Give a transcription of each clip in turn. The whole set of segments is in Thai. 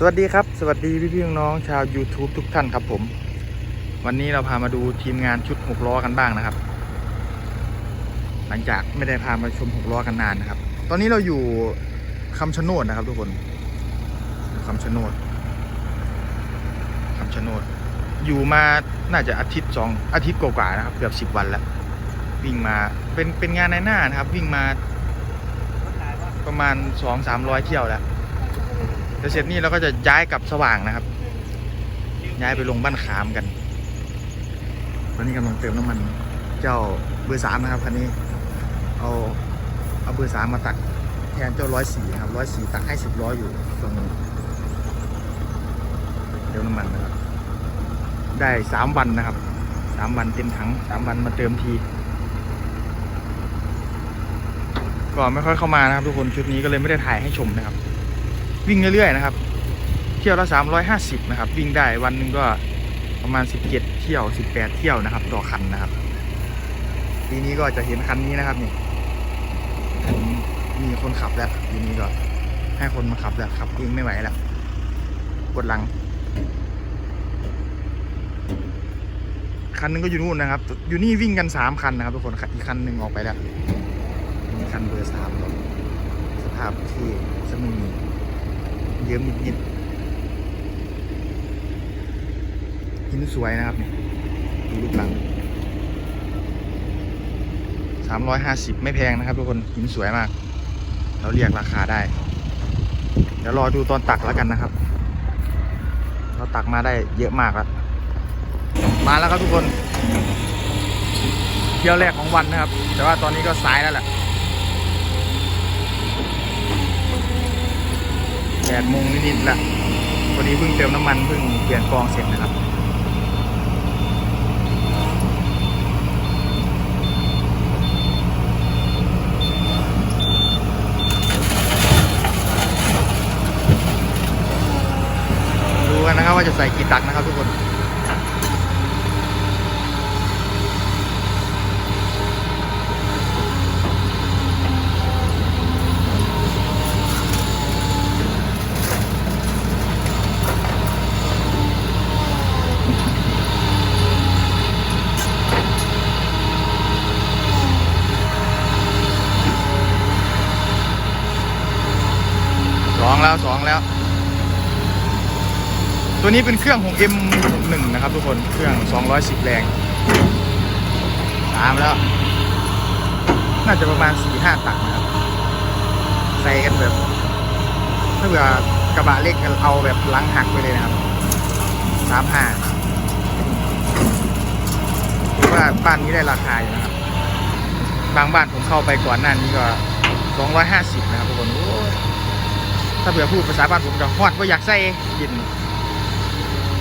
สวัสดีครับ สวัสดีพี่พี่น้องชาว YouTube ทุกท่านครับผม วันนี้เราพามาดูทีมงานชุดหกล้อกันบ้างนะครับ หลังจากไม่ได้พามาชมหกล้อกันนานนะครับ ตอนนี้เราอยู่คำชะโนดนะครับ ทุกคนคำชะโนดคำชะโนด อยู่มาน่าจะอาทิตย์สองอาทิตย์กว่าๆนะครับ เกือบสิบวันแล้ว วิ่งมาเป็นเป็นงานในหน้านะครับ วิ่งมาประมาณสองสามร้อยเที่ยวแล้ว เดี๋ยวเสร็จนี่เราก็จะย้ายกลับสว่างนะครับ ย้ายไปลงบ้านขามกันตอนนี้กำลังเติมน้ำมันเจ้าเบอร์สามนะครับคันนี้ เอาเอาเบอร์สามมาตักแทนเจ้าร้อยสี่ครับร้อยสี่ตักให้สิบล้อยอยู่ตรงนี้เติมน้ำมันนะครับ ได้สามวันนะครับสามวันเต็มถังสามวันมาเติมทีก็ไม่ค่อยเข้ามานะครับทุกคนชุดนี้ก็เลยไม่ได้ถ่ายให้ชมนะครับ วิ่งเรื่อยๆนะครับ เที่ยวละ350นะครับ วิ่งได้วันหนึ่งก็ประมาณ 17 เที่ยว 18 เที่ยวนะครับ ต่อคันนะครับ ปีนี้ก็จะเห็นคันนี้นะครับนี่คันนี้มีคนขับแล้วปีนี้ก็ให้คนมาขับแล้วขับเองไม่ไหวแล้วปวดหลัง คันนึงก็อยู่นู่นนะครับ อยู่นี่วิ่งกันสามคันนะครับทุกคนอีกคันหนึ่งออกไปแล้วมีคันเบอร์สามสภาพที่สมุนี เยิ้มนิดๆหินสวยนะครับเนี่ยดูรูปหลังสามร้อยห้าสิบไม่แพงนะครับทุกคนหินสวยมาก เราเรียกราคาได้ เดี๋ยวรอดูตอนตักแล้วกันนะครับ เราตักมาได้เยอะมากแล้วมาแล้วครับทุกคนเที่ยวแรกของวันนะครับ แต่ว่าตอนนี้ก็สายแล้วแหละ แปดโมงนิดๆละพอดีเพิ่งเติมน้ำมันเพิ่งเปลี่ยนกองเสร็จนะครับดูกันนะครับว่าจะใส่กี่ตักนะครับทุกคน แล้วสองแล้ว ตัวนี้เป็นเครื่องของ M61 นะครับทุกคนเครื่อง 210 แรงตามแล้ว น่าจะประมาณ 4-5 ตักนะครับ ใส่กันแบบถ้าเผื่อกระบะเล็กเอาแบบลังหักไปเลยนะครับ35ถือว่าบ้านนี้ได้ราคาอยู่นะครับ บางบ้านผมเข้าไปก่อนหน้านี้ก็250นะครับทุกคนโถ้าเผื่อพูดภาษาบ้านผมจะฮอดว่าอยากใส่กิน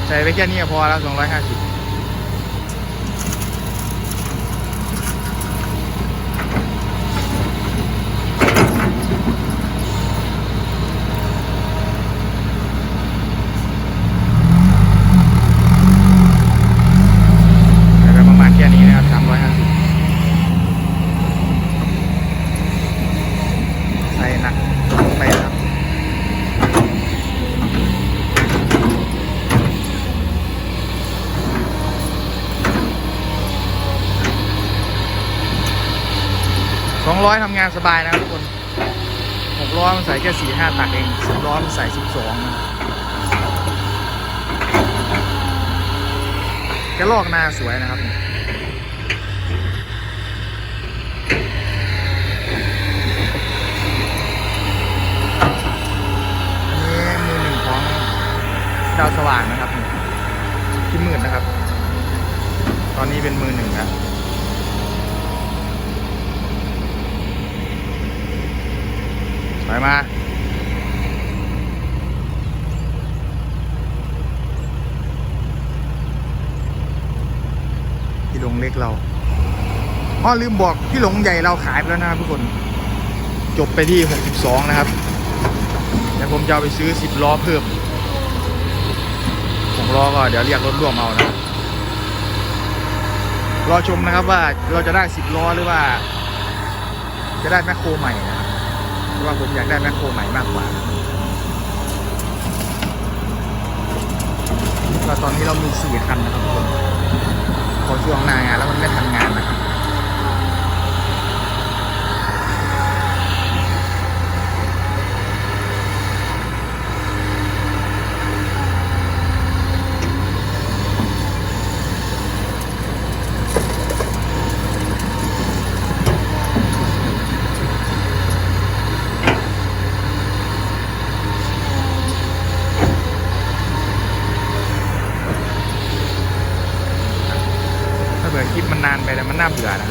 ใส่ไปแค่นี้ก็พอแล้ว250ใส่ไปประมาณแค่นี้นะครับ350ใส่หนักไปนะครับ สองร้อยทำงานสบายนะครับทุกคนหกร้อยมันใส่แค่สี่ห้าตักเองสิบร้อยมันใส่สิบสองนะแกลอกหน้าสวยนะครับอันนี้มือหนึ่งของดาวสว่างนะครับที่มืดนะครับ ตอนนี้เป็นมือหนึ่งแล้ว ถอยมา พี่หลง เล็กเราอ้อลืมบอกพี่หลงใหญ่เราขายไปแล้วนะครับทุกคน จบไปที่ 62 นะครับเดี๋ยวผมจะไปซื้อ 10 ล้อเพิ่ม6ล้อก็เดี๋ยวเรียกรถร่วมเอานะรอชมนะครับว่าเราจะได้ 10 ล้อหรือว่า จะได้แมคโครใหม่นะครับเพราะว่าผมอยากได้แมคโครใหม่มากกว่าตอนนี้เรามีสี่คันนะครับทุกคน พอช่วงหน้างานแล้วมันไม่ทันงานนะครับ ถ้าเบื่อคลิปมัน หน้าเบื่อนะ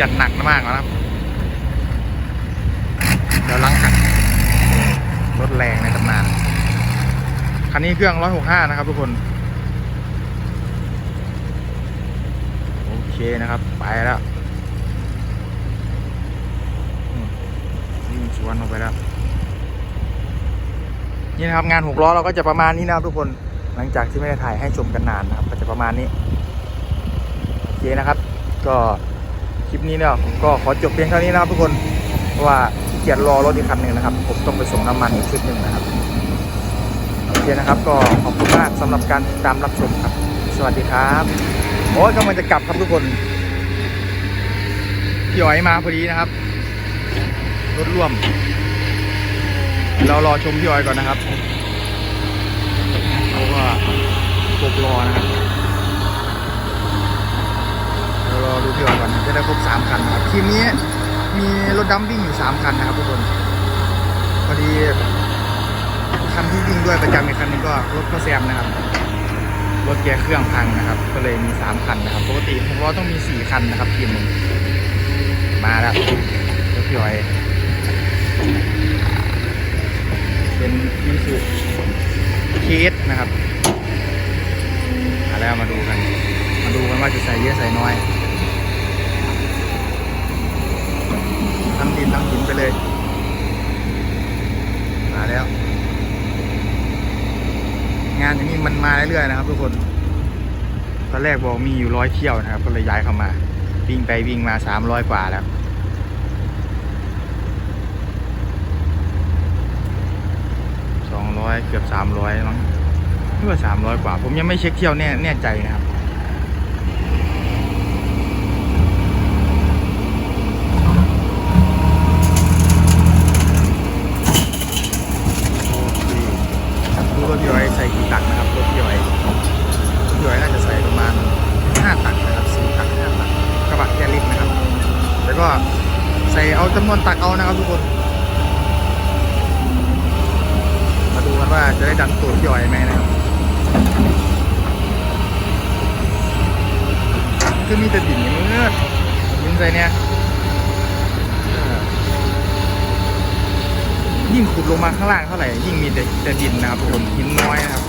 จะไม่จัดหนักมากนะครับ เดี๋ยวลังหักรถแรงในตำนาน คันนี้เครื่อง 165 นะครับทุกคน โอเคนะครับ ไปแล้วอืมวิ่งสวนออกไปแล้ว นี่นะครับงานหกล้อเราก็จะประมาณนี้นะครับทุกคน หลังจากที่ไม่ได้ถ่ายให้ชมกันนานนะครับ ก็จะประมาณนี้ โอเคนะครับ ก็ คลิปนี้เนี่ยผมก็ขอจบเพียงเท่านี้นะครับทุกคนเพราะว่าเกียจรอรถอีกคันหนึ่งนะครับ ผมต้องไปส่งน้ำมันอีกชุดหนึ่งนะครับโอเคนะครับ ก็ขอบคุณมากสำหรับการติดตามรับชมครับ สวัสดีครับโอ้ยกำลังจะกลับครับทุกคนพี่อ๋อยมาพอดีนะครับรถร่วม เรารอชมพี่อ๋อยก่อนนะครับเพราะว่าปกรอนะครับ รารอดูพี่อ๋อก่อนจะได้ครบสามคันนะครับทีมนี้มีรถดัมวิ่งอยู่สามคันนะครับทุกคนพอดีคันที่วิ่งด้วยประจำอีกคันนึงก็รถพ่อแซมนะครับรถแกเครื่องพังนะครับ ก็เลยมีสามคันนะครับปกติหกล้อต้องมีสี่คันนะครับทีมหนึ่งมาแล้วรถพี่อ๋อยเป็นมิสุเคสนะครับมาแล้วมาดูกัน มาดูกันว่าจะใส่เยอะใส่น้อยทั้งดินทั้งหินไปเลย มาแล้ว งานอย่างนี้ มันมาเรื่อยๆนะครับ ทุกคน ตอนแรกบอกมีอยู่ร้อยเที่ยวนะครับ ก็เลยย้ายเข้ามา วิ่งไปวิ่งมาสามร้อยกว่าแล้วสองร้อยเกือบสามร้อยมั้งเพื่อสามร้อยกว่า ผมยังไม่เช็คเที่ยวแน่แน่ใจนะครับ ดูรถย่อยใส่กี่ตักนะครับรถย่อยรถย่อยน่าจะใส่ประมาณห้าตักนะครับสี่ตักห้าตักกระบะแกลิกนะครับ แล้วก็ใส่เอา จำนวนตักเอานะครับทุกคน มาดูกันว่าจะได้ดันตูดย่อยไหมนะครับ คือมีแต่ดินอย่างนี้เนื้อดินใส่เนี่ยยิ่งขุดลงมาข้างล่างเท่าไหร่ ยิ่งมีแต่แต่ดินนะครับทุกคนหินน้อยนะครับ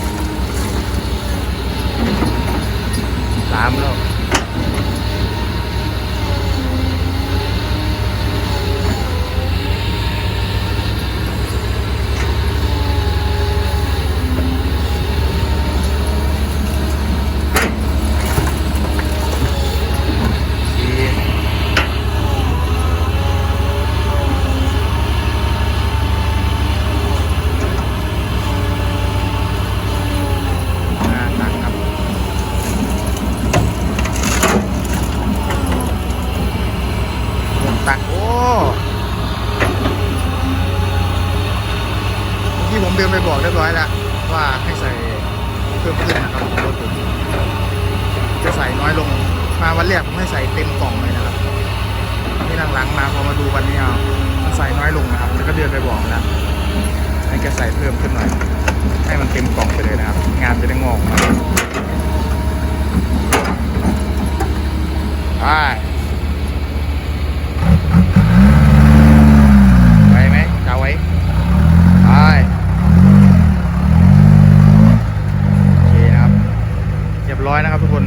สามแล้วสี่ห้าตักครับหกตัก โอ้เมื่อกี้ผมเดินไปบอกเรียบร้อยแล้ว ว่าให้ใส่เพิ่มขึ้นนะครับรถผม จะใส่น้อยลง มาวันแรกผมให้ใส่เต็มกล่องเลยนะครับที่หลังๆมาพอมาดูวันนี้เอามันใส่น้อยลงนะครับแล้วก็เดือนไปบอกนะให้แกใส่เพิ่มขึ้นหน่อย ให้มันเต็มกล่องไปเลยนะครับ งานจะได้งอกมาไปไว้ไหมจะเอาไว้ไป ร้อยนะครับทุกคน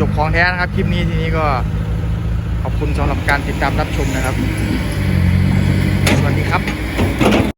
จบ ของแท้นะครับ คลิปนี้ทีนี้ก็ขอบคุณสำหรับการติดตามรับชมนะครับ สวัสดีครับ